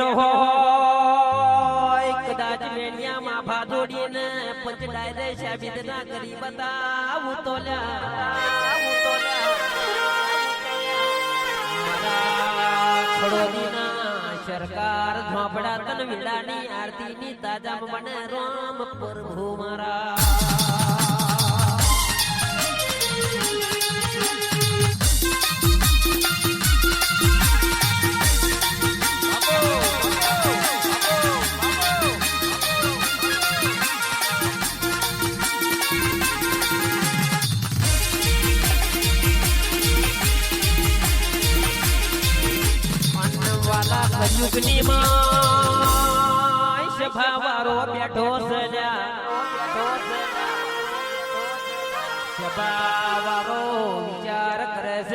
બેઠો હોય કદાચ મેણિયામાં ભાદોડીને પંચ ડાયરે સાબિત ના કરી બતાવું તો સરકાર ઝોપડા તન વિલાની આરતીની તાજા મને રામ પ્રભુ મારા.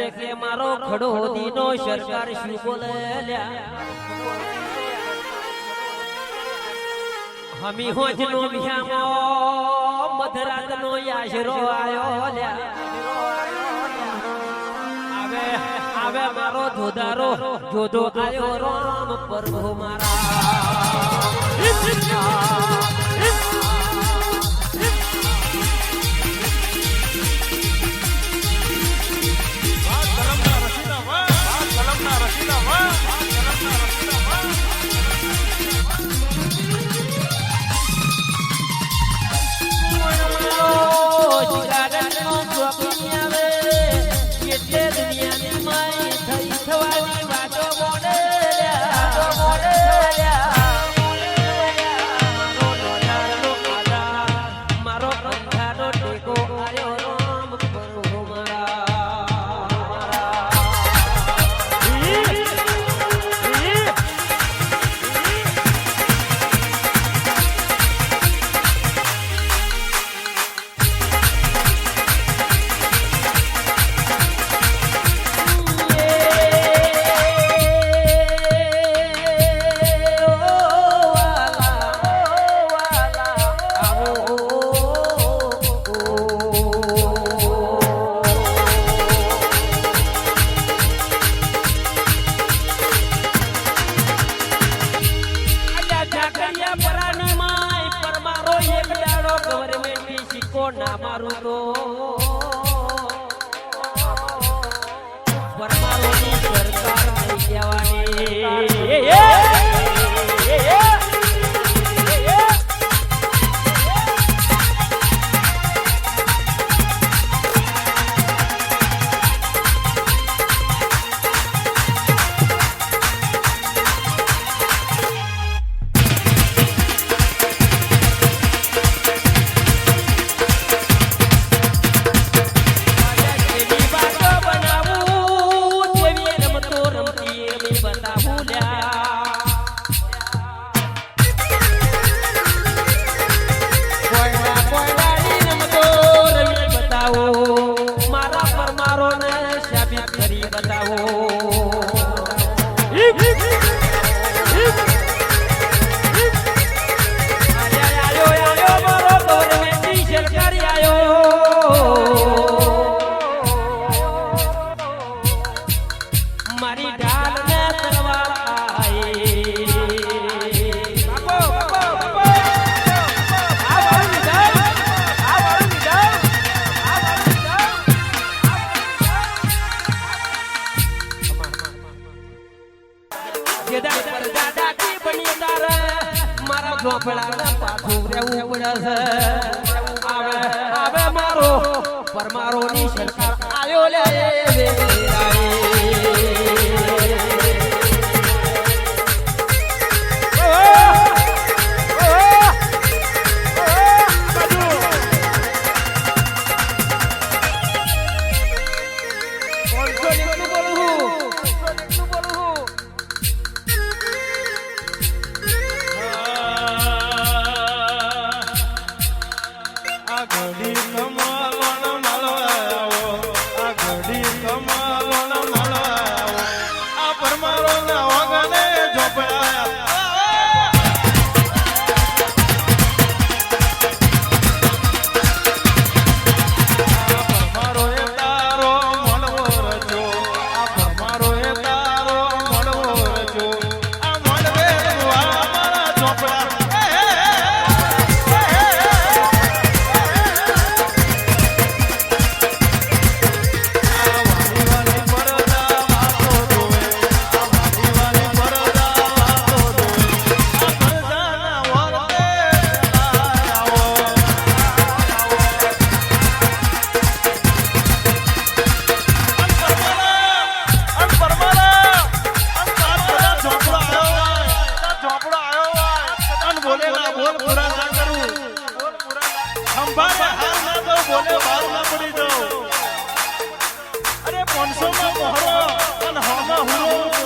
છે કે મારો ખડો દીનો સરકાર શું બોલે હમી હોજ નો વિહામો મધરાત નો યાશરો આયો લ્યા. આવે આવે મારો ધોધારો, જોધો આયો રામ પ્રભુ મારા. તો મારા પાછું રહેવું પડે છે આવે આવે મારો પરમારોની સરકાર આયો લે બોલે વાર ના પડી જાઓ અરે પાંચસો માં મોહરો અને હામાં હુરો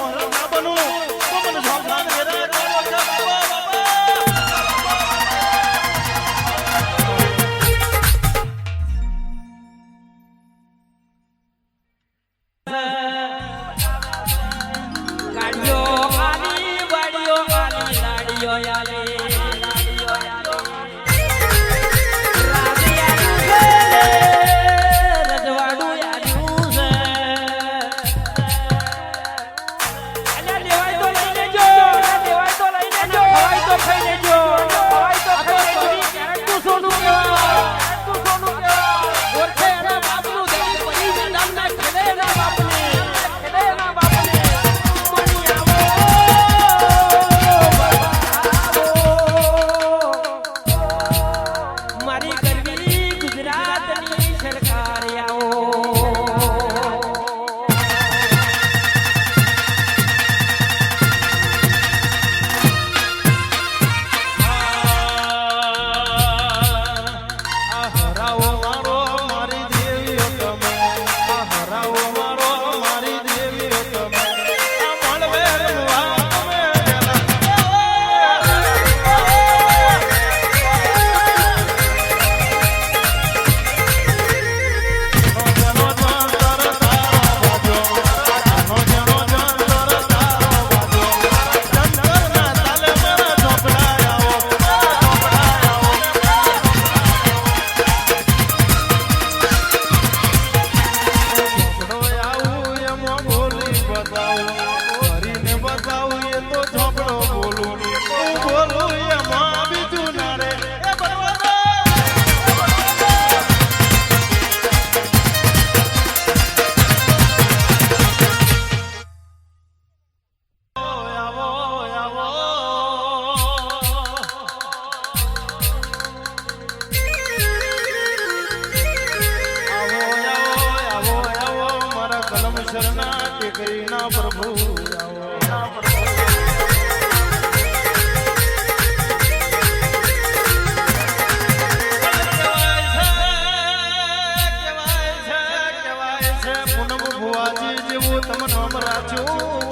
Oh.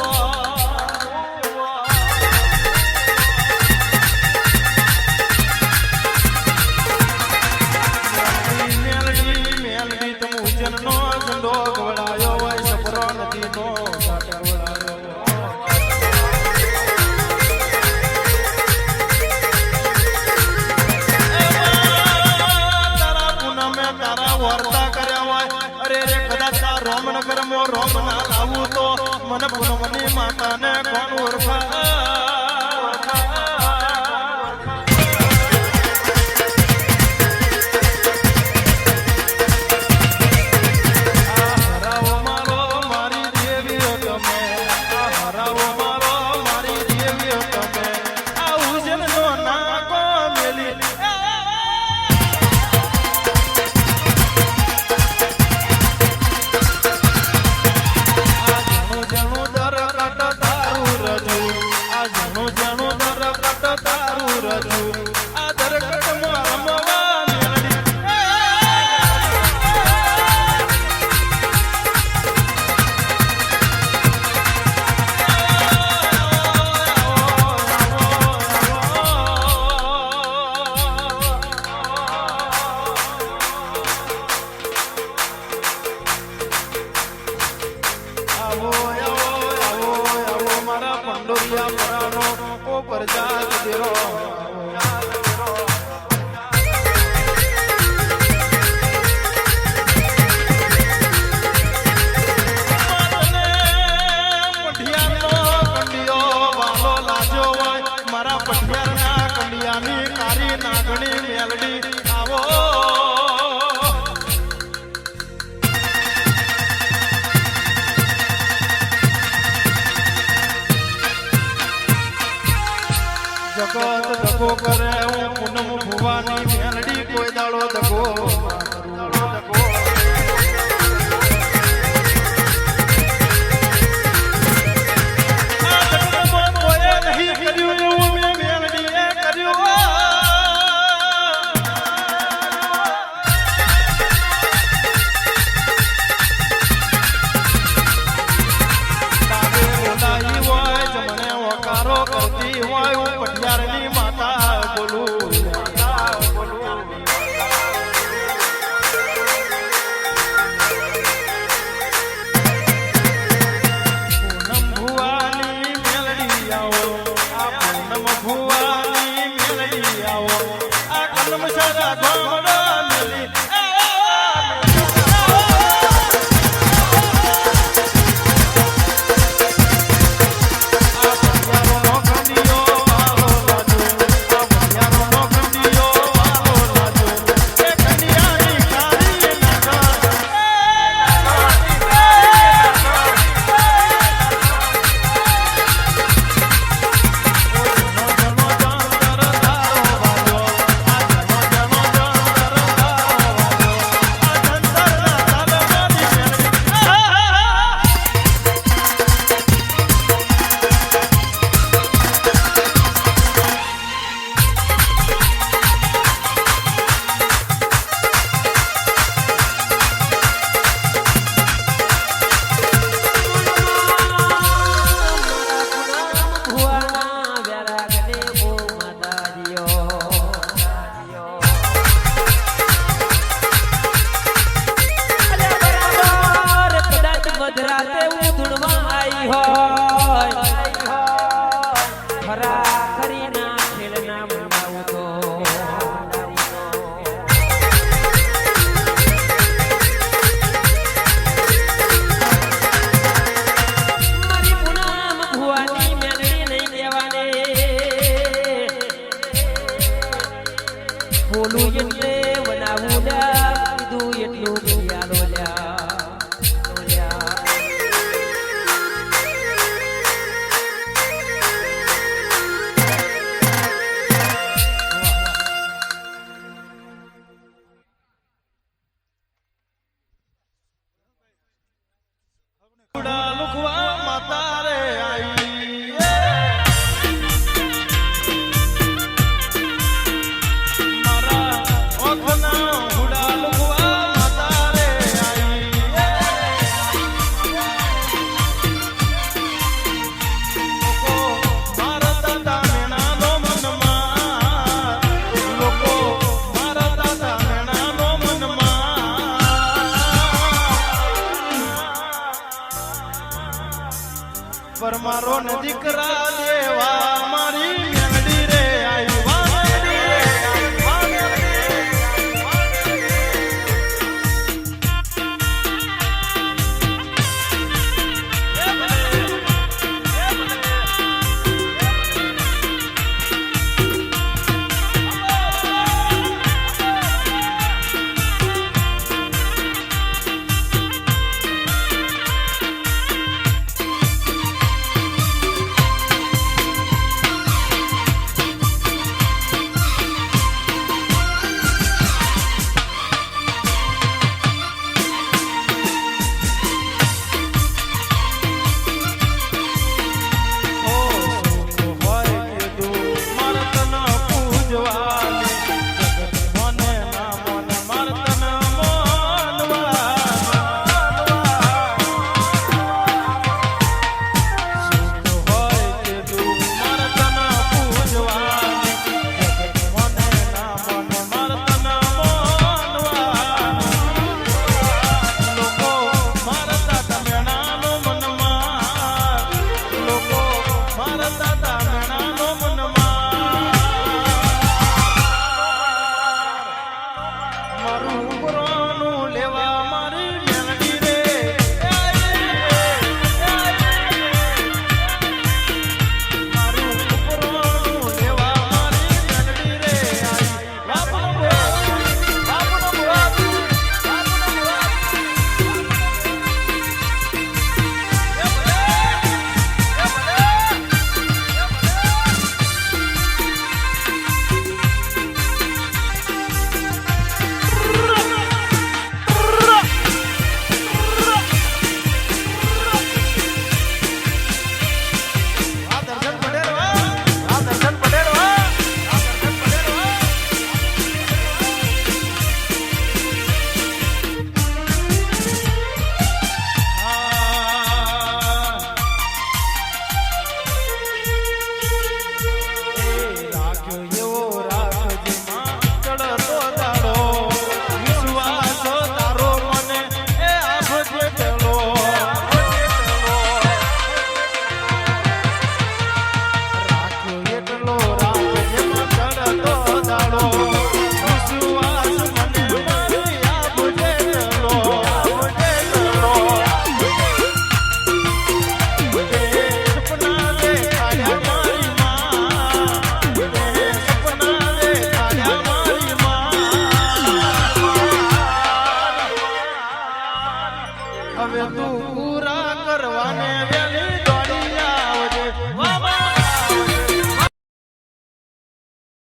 કોણ ઓળખા do. પરજાત કરે હું પૂનમ ભુવાની ಕೂಡ પરમારો દીકરા દેવા મારી